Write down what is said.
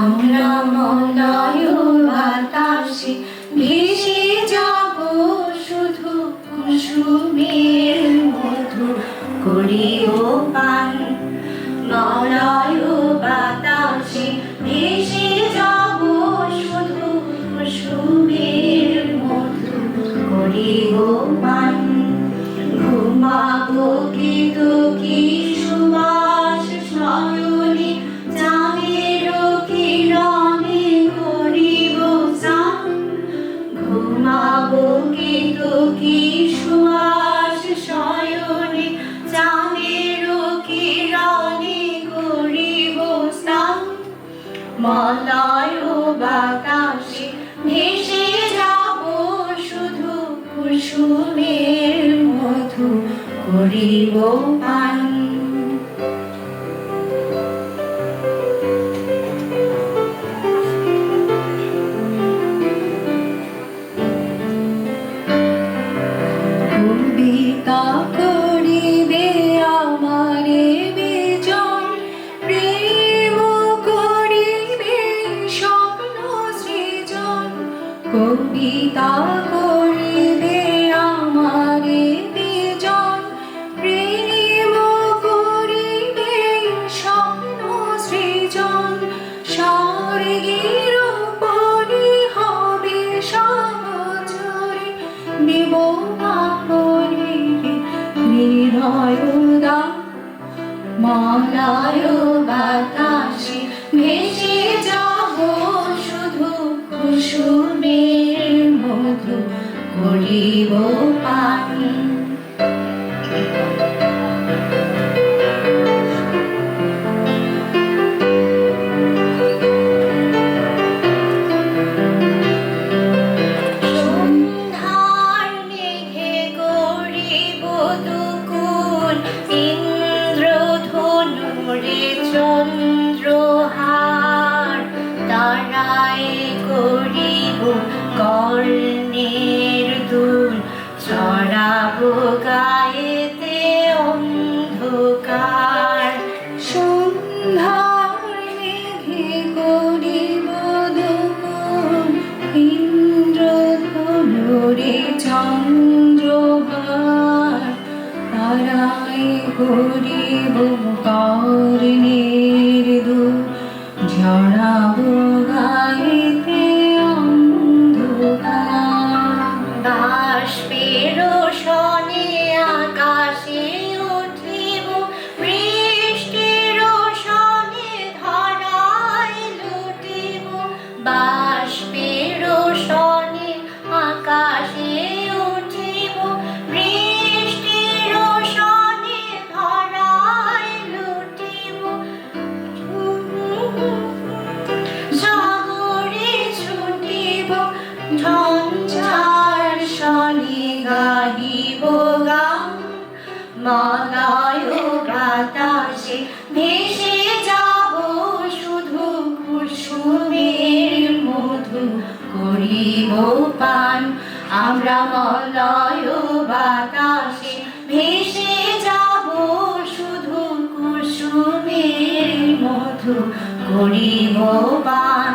আমরা মলয় বাতাসে ভেসে যাব শুধু কুসুমের মধু। করিও পান মলয় বাতাসে ভেসে যাব শুধু কুসুমের মধু। করিও পান কুসুমের মধু করিব পান হৃদয় উদার মলায় বাতাসে ভেসে যাব শুধু কুসুমের মধু করিব পান। দুকুল ইন্দ্রধনুরে চন্দ্রহার তারায় করিব কর্ণের দুল। চড়াব গায়েতে অন্ধকার। সন্ধ্যার মেঘে করিব দুকুল ইন্দ্রধনুরে চন্দ্রহার তারাই করিব কর্ণের দু ঝড়াব গাইতে অন্ধকার। বাষ্পের সনে আকাশে উঠিব। বৃষ্টির সনে ধরায় লুটিব। বাষ্পের বাতাসে ভেসে যাব শুধু কুসুমের মধু। করিব পান আমরা মলয় বাতাসে ভেসে যাব শুধু কুসুমের মধু। করিব পান